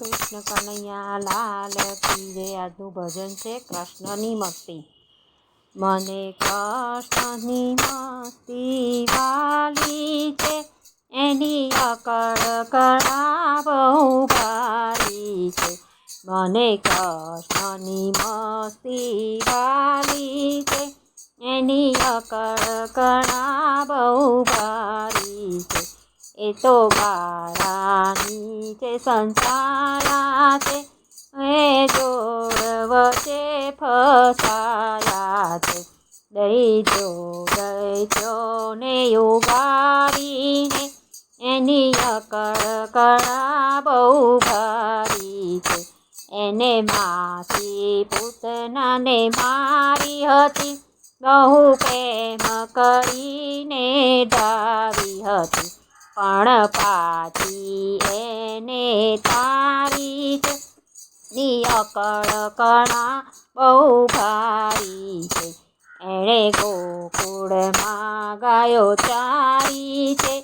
કૃષ્ણ કનૈયા લાલ પીરે આજનું ભજન છે કૃષ્ણની મસ્તી. મને કૃષ્ણની મસ્તી વાલી છે, એની અકળ કળા બહુ ભારી છે. મને કૃષ્ણની મસ્તી વાલી છે, એની અકળ કળા બહુ તો બાળાની છે સંસારા છે એ જોડવ છે ફસાયા છે દઈ જો ગઈ જો ને ઉગાડીને એની અકળ કળા બહુ ભારી છે. એને માસી પૂતનાને મારી હતી, બહુ પ્રેમ કરીને ડાવી હતી. પણ પાછી એને તારી છે ની અકળ કણા બહુ ભારી છે. એણે ગોકુળમાં ગાયો ચારી છે.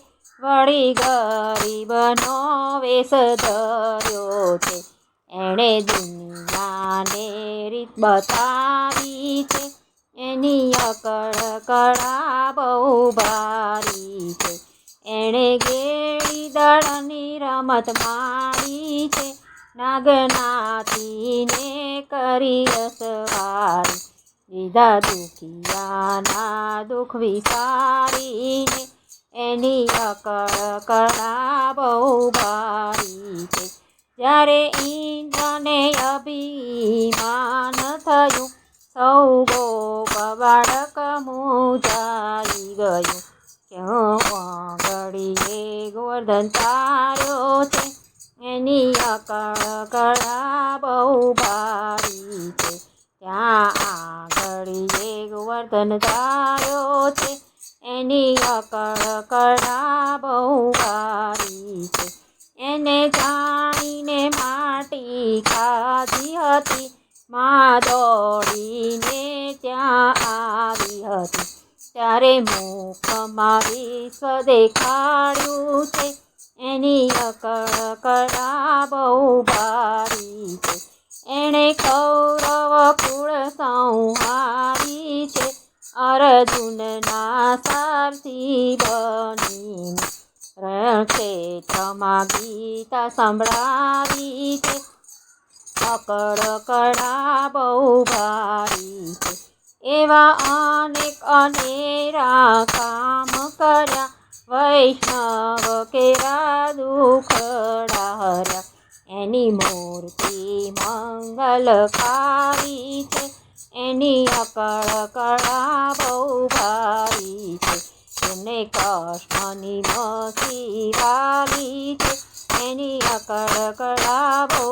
વળી ગરીબનો વેશ ધર્યો છે. એણે દુનિયાને રીત બતાવી છે. એની અકળ કળા બહુ ભારી એણે ગેડી દળની રમત માણી છે, નાગનાથીને કરી અસવારી દીધા દુખિયાના દુઃખ વિસારીને એની અકળ કળા બહુ ભારી છે. જ્યારે ઇન્દ્રને અભિમાન થયું, સૌ ગોપ બાળક મૂજાઈ ગયું. ગોવર્ધન તારો છે, એની કળા બહુ ભારી છે. ત્યાં આગળ એ ગોવર્ધન તારો છે, એની કળા બહુ ભારી છે. એને જાણીને માટી ખાધી હતી, માં દોડીને ત્યાં આવી હતી. ત્યારે મુખ મારી દેખાડ્યું છે. એની અકળ કળા બહુ ભારી છે. એણે કૌરવ કુળ સંહારી છે. અર્જુનના સારથી બની ક્ષેત્રમાં ગીતા સંભળાવી છે. અકળ કળા બહુ ભારી છે. એવા અનેક અનેક અનેરા કામ કર્યા, વૈષ્ણવ કેરા દુખડા હર્યા એની મૂર્તિ મંગલકારી છે, એની અકળ કળા બહુ ભારી છે. એને કૃષ્ણની મસી વાલી છે, એની અકળ કળા બહુ